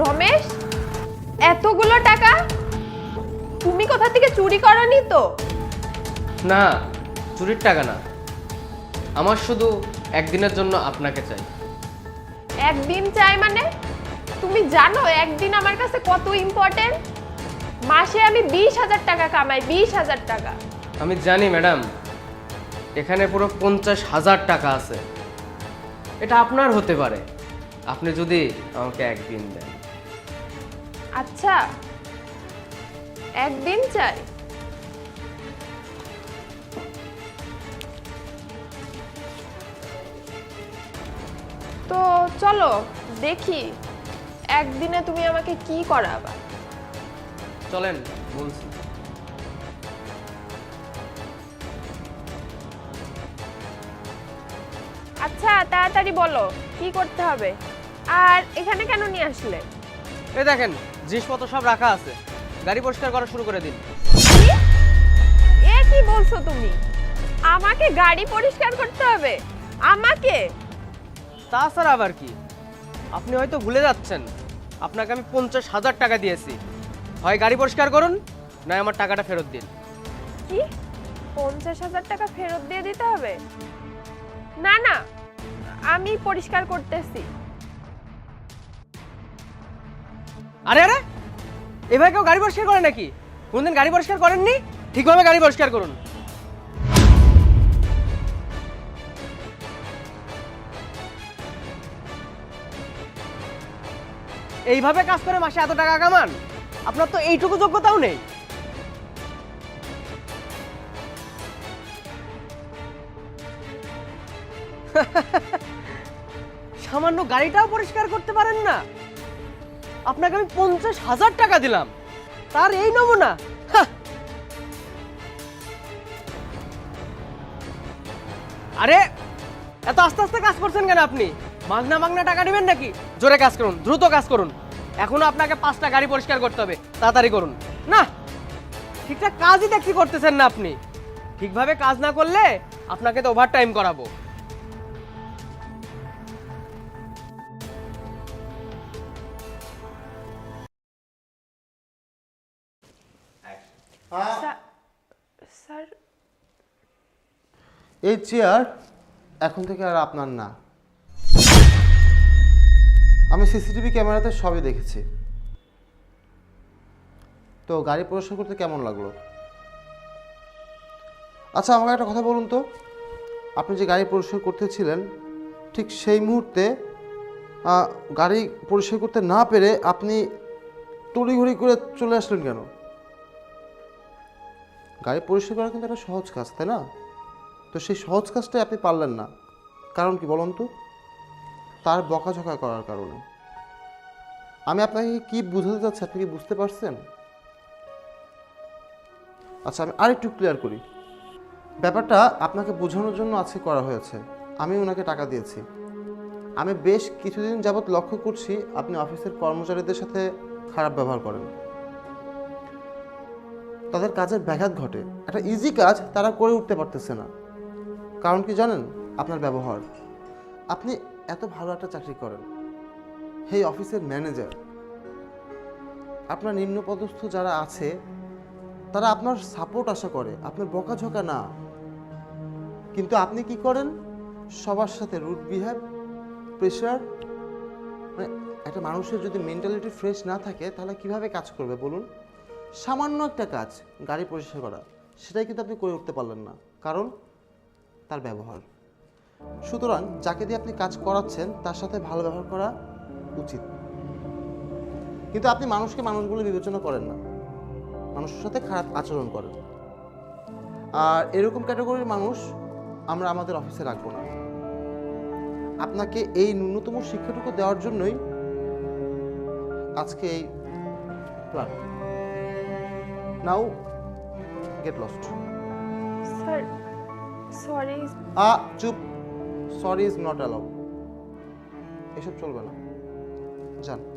রমেশ এতগুলো টাকা তুমি কোথা থেকে চুরি করনি তো? না চুরির টাকা না। আমার শুধু একদিনের জন্য আপনাকে চাই। একদিন চাই মানে? তুমি জানো একদিন আমার কাছে কত ইম্পর্টেন্ট মাসে আমি বিশ হাজার টাকা কামাই বিশ হাজার টাকা। আমি জানি ম্যাডাম এখানে পুরো পঞ্চাশ হাজার টাকা আছে। এটা আপনার হতে পারে। আপনি যদি আমাকে একদিন দেন। আচ্ছা একদিন চাই। তো চলো দেখি একদিনে তুমি আমাকে কি করাবা? চলেন বলছি। আচ্ছা তাড়াতাড়ি বলো কি করতে হবে? আর এখানে কেন নিয়ে আসলে? এই দেখেন জিনিসপত্র সব রাখা আছে। গাড়ি পরিষ্কার করা শুরু করে দিন। এ কি বলছো তুমি? আমাকে গাড়ি পরিষ্কার করতে হবে? আমাকে? তাছাড়া আবার কি? আপনি হয়তো ভুলে যাচ্ছেন। আপনাকে আমি পঞ্চাশ হাজার টাকা দিয়েছি। হয় গাড়ি পরিষ্কার করুন নয় আমার টাকাটা ফেরত দিন। কি? পঞ্চাশ হাজার টাকা ফেরত দিয়ে দিতে হবে? না না আমি পরিষ্কার করতেছি। আরে আরে! এভাবে কেউ গাড়ি পরিষ্কার করে নাকি? কোনদিন গাড়ি পরিষ্কার করেননি? ঠিকভাবে গাড়ি পরিষ্কার করুন। এইভাবে কাজ করে মাসে এত টাকা কামান? আপনার তো এইটুকু যোগ্যতাও নেই। সামান্য গাড়িটাও পরিষ্কার করতে পারেন না। আপনাকে আমি পঞ্চাশ হাজার টাকা দিলাম। তার এই নমুনা। আরে, এত আস্তে আস্তে কাজ করছেন কেন আপনি? মাগনা মাগনা টাকা নেবেন নাকি? জোরে কাজ করুন, দ্রুত কাজ করুন। এখনও আপনাকে পাঁচটা গাড়ি পরিষ্কার করতে হবে। তাড়াতাড়ি করুন। না, ঠিকঠাক কাজই দেখছি করতেছেন না আপনি। ঠিকভাবে কাজ না করলে আপনাকে তো ওভার টাইম করাবো। স্যার- এই চেয়ার এখন থেকে আর আপনার না। আমি সিসিটিভি ক্যামেরাতে সবই দেখেছি। তো গাড়ি পরিষ্কার করতে কেমন লাগল? আচ্ছা আমাকে একটা কথা বলুন তো। আপনি যে গাড়ি পরিষ্কার করতেছিলেন ঠিক সেই মুহূর্তে গাড়ি পরিষ্কার করতে না পেরে আপনি তড়িঘড়ি করে চলে আসলেন কেন? গাড়ি পরিষ্কার করা কিন্তু একটা সহজ কাজ, তাই না? তো সেই সহজ কাজটাই আপনি পারলেন না। কারণ কি বলুন তো? তার বকাঝকা করার কারণে। আমি আপনাকে কি বুঝাতে চাচ্ছি আপনি কি বুঝতে পারছেন? আচ্ছা আমি আরেকটু ক্লিয়ার করি। ব্যাপারটা আপনাকে বোঝানোর জন্য আজকে করা হয়েছে। আমি ওনাকে টাকা দিয়েছি। আমি বেশ কিছুদিন যাবৎ লক্ষ্য করছি আপনি অফিসের কর্মচারীদের সাথে খারাপ ব্যবহার করেন। তাদের কাজের ব্যাঘাত ঘটে। একটা ইজি কাজ তারা করে উঠতে পারতেছে না। কারণ কি জানেন? আপনার ব্যবহার। আপনি এত ভালো একটা চাকরি করেন। এই অফিসের ম্যানেজার। আপনার নিম্নপদস্থ যারা আছে, তারা আপনার সাপোর্ট আশা করে। আপনার বকাঝকা না। কিন্তু আপনি কি করেন? সবার সাথে রুট বিহেভ প্রেশার মানে একটা মানুষের যদি মেন্টালিটি ফ্রেশ না থাকে, তাহলে কীভাবে কাজ করবে বলুন? সামান্য একটা কাজ গাড়ি পরিষ্কার করা, সেটাই কিন্তু আপনি করে উঠতে পারলেন না, কারণ তার ব্যবহার। সুতরাং যাকে দিয়ে আপনি কাজ করাচ্ছেন, তার সাথে ভালো ব্যবহার করা উচিত। কিন্তু আপনি মানুষকে মানুষগুলো বিবেচনা করেন না। মানুষের সাথে খারাপ আচরণ করেন। আর এরকম ক্যাটাগরির মানুষ আমরা আমাদের অফিসে রাখব না। আপনাকে এই ন্যূনতম শিক্ষাটুকু দেওয়ার জন্যই আজকে এই plan now get lost sir sorry আ চুপ. সরি ইজ নট অ্যালাউড এসব চলবে না। যান।